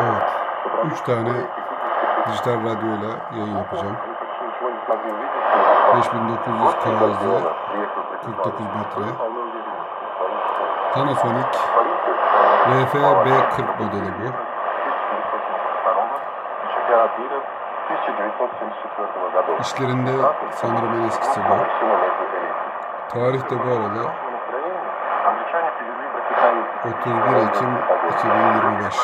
Evet. 3 tane dijital radyoyla yayın yapacağım. 5900 kHz 49 metre Panasonic RFB40 modeli bu. İşlerinde sanırım en eskisi bu. Tarih de bu arada 31 Ekim 2025.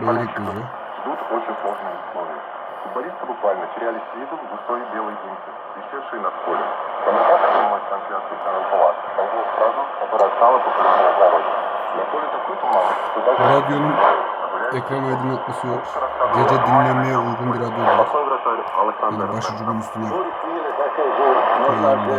Beylikdüzü. Ждут очень сложные условия. Футболисты буквально теряли с виду густой белый дым, висевший над полем. Комментатор снимать трансляцию Карен Палат сказал фразу, которая стала популярной в народе. На поле такой туман, что даже... Radyonun ekran aydınlatması yok. Gece dinlenmeye uygun bir radyo Александр Yani başucumun üstüne koyayım da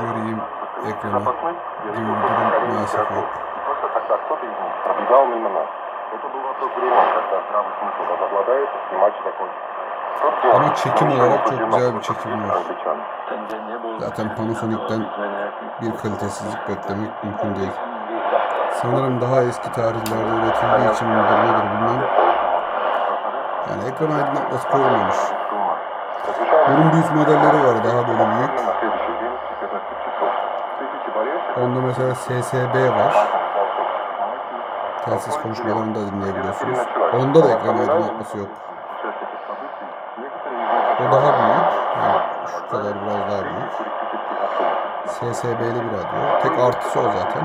göreyim ekranı. запасных, я видел Duyguların только поколение maalesef игроков. yok. И только тогда кто-то из них пробегал мимо нас. Это был вопрос времени, когда здравый смысл возобладает и матч закончится. Тот день Ama çekim мы olarak ничего çok не güzel судьба bir çekimi против var. англичан. Zaten Panasonic'ten bir kalitesizlik beklemek mümkün değil. Sanırım daha eski tarihlerde üretildiği için midir nedir bilmem. Yani ekran aydınlatması koyulmamış. Bunun büyük modelleri var daha böyle büyük. Onda mesela SSB var. Telsiz konuşmalarını da dinleyebiliyorsunuz. Onda da ekran aydınlatması yok. O daha büyük. Yani şu kadar biraz daha büyük. SSB'li bir radyo. Tek artısı o zaten.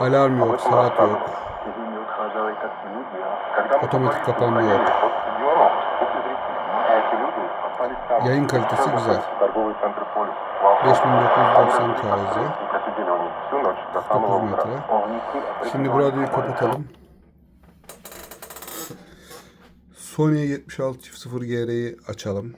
Alarm yok, saat yok. Otomatik kapanma yok. Yayın kalitesi güzel. 5990 KZ 49 metre. Şimdi bu radyoyu kapatalım. Sony 76 GR'yi açalım.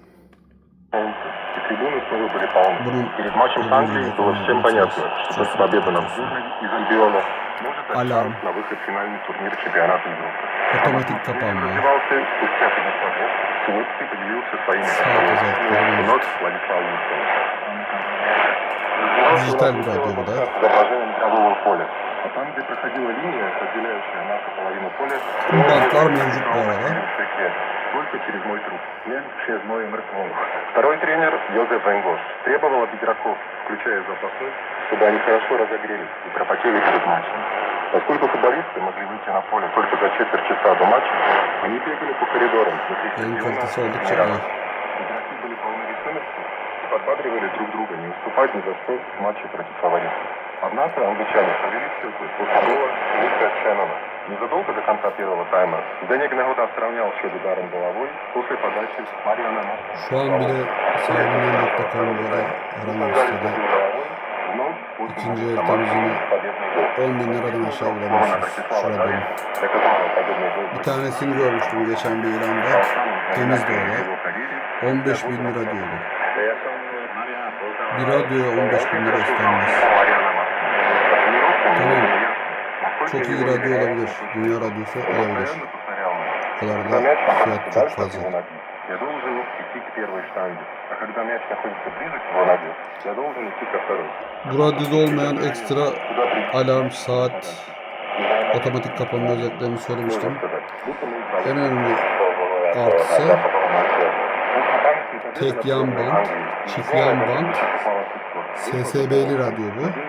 И трибуны снова были полны. Bunun Перед матчем с Англией было всем понятно, что с победы над сборной из Альбиона может Алярм. на выход в финальный турнир чемпионата Европы. Otomatik kapanma. Развивался спустя 50 лет. Синицкий поделился своими сказал, Вновь Владислав Юркин. Bir radyo bu da. Изображением игрового поля. А там, где проходила линия, разделяющая нашу половину поля, Tüm bantlar mevcut bu arada. только через мой труп. Я через мой мертвого. Второй тренер Йозеф Венгош требовал от игроков, включая запасных, чтобы они хорошо разогрелись и пропотели перед матчем. Поскольку футболисты могли выйти на поле только за четверть часа до матча, они бегали по коридорам oldukça тренировались. iyi. Игроки были полны и подбадривали друг друга не уступать ни за что в матче против фаворитов. Однако англичане повели счет после гола Лука Шеннона. Незадолго до конца первого тайма Денег Негода сравнял счет ударом головой после подачи Мариана Моста. Şu an bile sahibinden.com'da da herhangi bir sitede İkinci el temizliğini 10 bin liradan aşağı bulamıyorsunuz şu radyonun. Bir tanesini görmüştüm geçen bir ilanda. Temiz de öyle. 15 bin lira diyordu. Bir radyoya 15 bin lira istenmez. Tamam. Çok iyi radyo olabilir. Dünya radyosu olabilir. O kadar da fiyat çok fazla. Я должен идти к первой штанге. А когда мяч находится ближе к его ноге, я должен идти ко второй. Bu radyoda olmayan ekstra Куда прийти? alarm, saat, otomatik kapanma özelliklerini söylemiştim. En önemli artısı tek yan band, çift yan band, SSB'li radyo bu.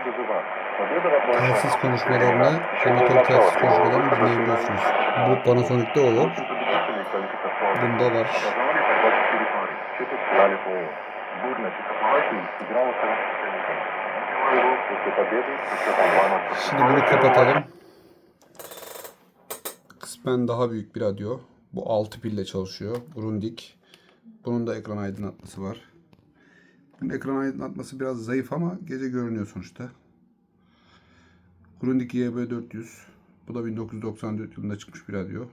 Telsiz konuşmalarını, amatör telsiz konuşmalarını dinleyebiliyorsunuz. Bu Panasonic'te o yok. Bunda var. Şimdi bunu kapatalım. Kısmen daha büyük bir radyo. Bu 6 pille çalışıyor. Grundig. Bunun da ekran aydınlatması var. Bunun ekran aydınlatması biraz zayıf ama gece görünüyor sonuçta. Grundig YB400. Bu da 1994 yılında çıkmış bir radyo.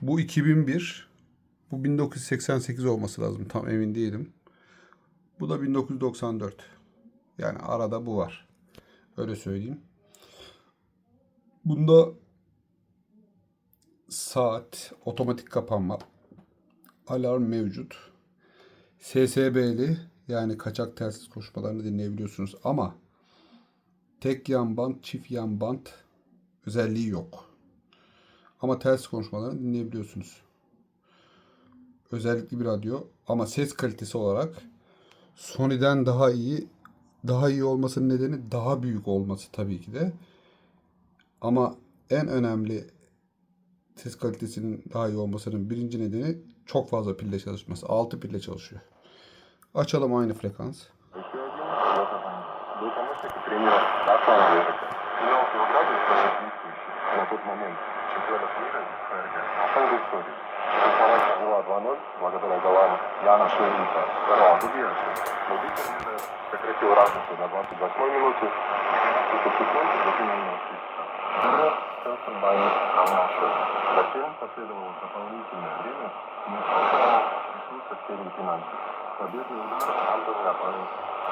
Bu 2001. Bu 1988 olması lazım. Tam emin değilim. Bu da 1994. Yani arada bu var. Öyle söyleyeyim. Bunda saat, otomatik kapanma, alarm mevcut. SSB'li yani kaçak telsiz konuşmalarını dinleyebiliyorsunuz ama tek yan bant, çift yan bant özelliği yok. Ama telsiz konuşmalarını dinleyebiliyorsunuz. Özellikli bir radyo ama ses kalitesi olarak Sony'den daha iyi. Daha iyi olmasının nedeni daha büyük olması tabii ki de. Ama en önemli ses kalitesinin daha iyi olmasının birinci nedeni çok fazla pille çalışması. 6 pille çalışıyor. Açalım aynı frekans. Еще один, Йозеф Венгос. Был помощник и тренер Дафана Лежика. Играл в Белграде в классе действующий. На тот момент чемпионов мира ФРГ. Вошел в историю. Словакия вела 2-0 благодаря голам Яна Шевлика. Второго Дубьяши. Но Виктор Мида сократил разницу на 28 минуте. И по секунде до финального свистка. Байнер равнял счет. Затем последовало дополнительное время. и решился серии пенальти. Победный удар Антона Лапарин.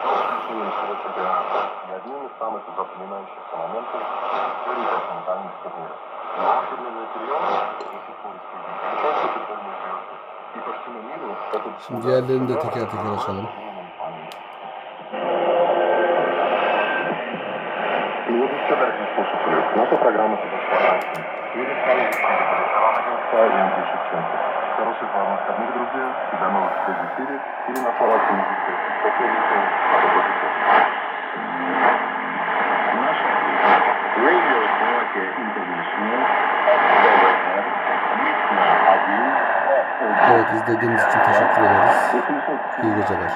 Решение всего чемпионата. И одним из самых запоминающихся моментов истории континентальных турниров. Его фирменный прием до сих пор американцы футбольные звезды. И по всему миру этот diğerlerini de teker teker açalım. Хороших вам выходных, друзья, и до новых встреч в эфире или на словацком языке. Последуйте на Наша Radio Slovakia International ВВР один Evet izlediğiniz için teşekkür ederiz. 855 İyi geceler.